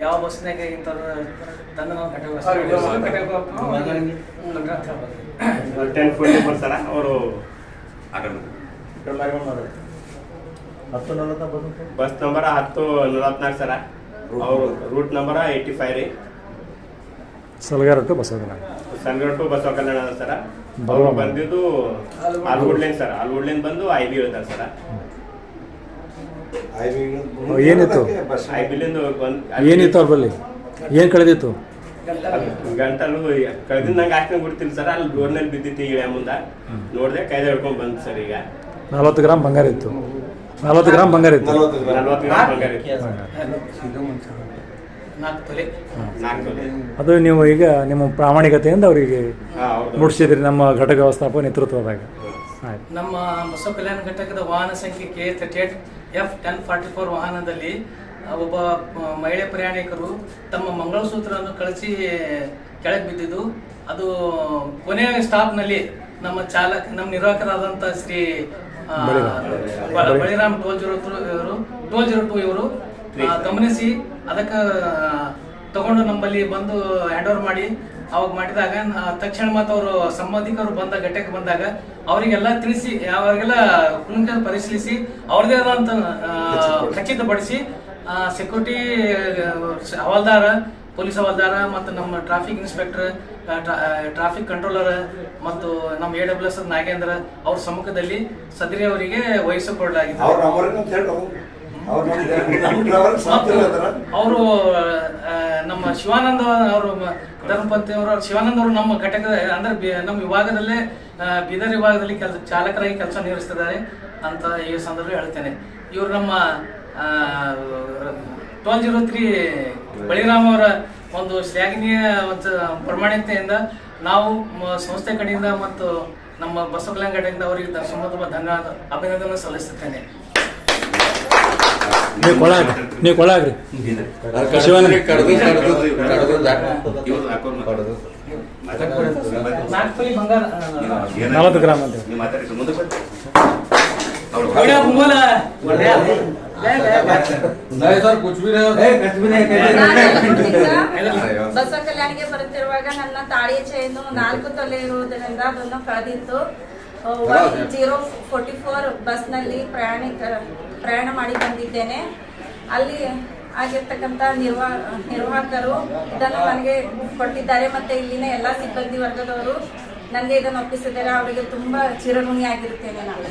ಯಾವ ಬಸ್ನಾಗ ಇಂಥದ್ದು ತಂದು ನಾವು ಕಟ್ಟಬೇಕು ಟೆನ್ ಫೋರ್ಟಿ ಬರ್ತಾರ? ಅವರು ಹತ್ತು ಬಸ್ ನಂಬರ್ ಹತ್ತು ನಲವತ್ನಾಲ್ಕು ಸರ. ಅವರು ರೂಟ್ ನಂಬರ್ ಏಯ್ಟಿ ಫೈವ್ ರೀ. ಸಲಗಾರ ಟು ಬಸವನ ಸನ್ಗರ್ ಟು ಬಸವ ಕಲ್ಯಾಣ ಅದ ಸರ. ಅವರು ಬಂದಿದ್ದು ಆಲ್ಗುಡ್ಲೇನ್ ಸರ್. ಆಲ್ಗುಡ್ಲೇನ್ ಬಂದು ಐ ಬಿ ಹೇಳ್ತಾರೆ ಸರ್. ಏನಿತ್ತು? ಐ ಬಿಲಿಂದ ಏನಿತ್ತು ಅವ್ರ ಬಲ್ಲಿ ಏನು ಕಳೆದಿತ್ತು? ಗಂಟಲು ಕಳೆದಿಂದ ನಂಗೆ ಗೊತ್ತಿಲ್ಲ ಸರ್. ಅಲ್ಲಿ ರೋಡ್ನಲ್ಲಿ ಬಿದ್ದಿತ್ತು ಈಗ ಮುಂದ. ನೋಡಿದೆ ಕೈದ ಹಿಡ್ಕೊಂಡ್ ಬಂದ್ ಸರ್ ಈಗ. ನಲ್ವತ್ತು ಗ್ರಾಮ್ ಬಂಗಾರ ಇತ್ತು. ನಲವತ್ತು ಗ್ರಾಮ್ ಬಂಗಾರ ಇತ್ತು. ನಲ್ವತ್ತು ಗ್ರಾಮ್ ಬಂಗಾರ ಇತ್ತು. ನಾಲ್ಕು ತೊಲೆ. ನಾಲ್ಕು ತೊಲೆ. ಅದು ನೀವು ಈಗ ನಿಮ್ಮ ಪ್ರಾಮಾಣಿಕತೆಯಿಂದ ಅವರಿಗೆ ಮುಡಿಸಿದ್ರಿ ಹೌದು. ನಮ್ಮ ಘಟಕ ವ್ಯವಸ್ಥಾಪಕ ನೇತೃತ್ವದಾಗ ಆಯ್ತು. ನಮ್ಮ ಬಸವ ಕಲ್ಯಾಣ ಘಟಕದ ವಾಹನ ಸಂಖ್ಯೆ K thirty eight F ten forty four ವಾಹನದಲ್ಲಿ ಒಬ್ಬ ಮಹಿಳೆ ಪ್ರಯಾಣಿಕರು ತಮ್ಮ ಮಂಗಳಸೂತ್ರವನ್ನು ಕಳಿಸಿ ಕೆಳಗೆ ಬಿದ್ದಿದ್ದು. ಅದು ಕೊನೆಯ ಸ್ಟಾಪ್ನಲ್ಲಿ ನಮ್ಮ ಚಾಲಕ ನಮ್ಮ ನಿರ್ವಾಹಕರಾದಂಥ ಶ್ರೀ ಆ, ಬ- ಬಳಿರಾಮ್ ಟೋಲ್ ಜೀರೋ ಟೂ ಇವರು ಟೋಲ್ ಜೀರೋ ಟೂ ಇವರು ಆ, ಗಮನಿಸಿ ಅದಕ್ಕೆ, ತಗೊಂಡು ನಮ್ಮಲ್ಲಿ ಬಂದು ಹ್ಯಾಂಡ್ ಓವರ್ ಮಾಡಿ, ಅವಾಗ ಮಾಡಿದಾಗ ತಕ್ಷಣ ಮತ್ತು ಅವರು ಸಂಬಂಧಿಕರು ಬಂದ ಘಟಕ್ಕೆ ಬಂದಾಗ, ಅವರಿಗೆಲ್ಲ ತಿಳಿಸಿ, ಅವರಿಗೆಲ್ಲ ಕುಣಿಕ ಪರಿಶೀಲಿಸಿ ಅವ್ರದೇ ಆದಂತ ಖಚಿತಪಡಿಸಿ ಸೆಕ್ಯೂರಿಟಿ ಹವಾಲ್ದಾರ, ಪೊಲೀಸ್ ಹವಾಲ್ದಾರ ಮತ್ತು ನಮ್ಮ ಟ್ರಾಫಿಕ್ ಇನ್ಸ್ಪೆಕ್ಟರ್ ಟ್ರಾಫಿಕ್ ಕಂಟ್ರೋಲರ್ ಮತ್ತು ನಮ್ಮ ಎ ಡಬ್ಲ್ಯೂ ಎಸ್ ನಾಗೇಂದ್ರ ಅವ್ರ ಸಮ್ಮುಖದಲ್ಲಿ ಸದರಿ ಅವರಿಗೆ ವಹಿಸಿಕೊಡಲಾಗಿದೆ ಅವ್ರ ನಮ್ಮ ಶಿವಾನಂದ ಅವರು ಧರ್ಮಪತಿ ಅವರು ಶಿವಾನಂದ ಅವರು ನಮ್ಮ ಘಟಕದ, ಅಂದ್ರೆ ನಮ್ಮ ವಿಭಾಗದಲ್ಲೇ ಬೀದರ್ ವಿಭಾಗದಲ್ಲಿ ಕೆಲಸ, ಚಾಲಕರಾಗಿ ಕೆಲಸ ನಿರ್ವಹಿಸ್ತಿದ್ದಾರೆ ಅಂತ ಈ ಸಂದರ್ಭ ಹೇಳ್ತೇನೆ. ಇವರು ನಮ್ಮ ಟೋಲ್ ಜೀರೋ ತ್ರೀ ಬಳಿರಾಮ್ ಅವರ ಒಂದು ಶ್ಲಾಘನೀಯ ಒಂದು ಪ್ರಾಮಾಣಿಕತೆಯಿಂದ ನಾವು ಸಂಸ್ಥೆ ಕಡೆಯಿಂದ ಮತ್ತು ನಮ್ಮ ಬಸವ ಕಲ್ಯಾಣ ಘಟಕದಿಂದ ಅವರಿಗೆ ತುಂಬ ತುಂಬ ಧನ್ಯವಾದ ಅಭಿನಂದನೆ ಸಲ್ಲಿಸುತ್ತೇನೆ. ನೀವು ಕೊಳಾಗ ನೀವು ಕೊಳಾಗ್ರಿ ಶಿವನ ನಲವತ್ತು ಗ್ರಾಮ ಬಸವ ಕಲ್ಯಾಣಿಗೆ ಬರುತ್ತಿರುವಾಗ ನನ್ನ ತಾಳಿಯ ಚೈನು ನಾಲ್ಕು ತೊಲೆ ಇರುವುದರಿಂದ ಅದನ್ನು ಕಳೆದಿತ್ತು. ಜೀರೋ ಫೋರ್ಟಿ ಫೋರ್ ಬಸ್ನಲ್ಲಿ ಪ್ರಯಾಣಿಕರ ಪ್ರಯಾಣ ಮಾಡಿ ಬಂದಿದ್ದೇನೆ. ಅಲ್ಲಿ ಆಗಿರ್ತಕ್ಕಂಥ ನಿರ್ವಾ, ನಿರ್ವಾಹಕರು ಇದನ್ನು ನನಗೆ ಕೊಟ್ಟಿದ್ದಾರೆ ಮತ್ತು ಇಲ್ಲಿನ ಎಲ್ಲ ಸಿಬ್ಬಂದಿ ವರ್ಗದವರು ನನಗೆ ಇದನ್ನು ಒಪ್ಪಿಸಿದ್ದಾರೆ. ಅವರಿಗೆ ತುಂಬ ಚಿರಋಣಿಯಾಗಿರುತ್ತೇನೆ ನಾನು.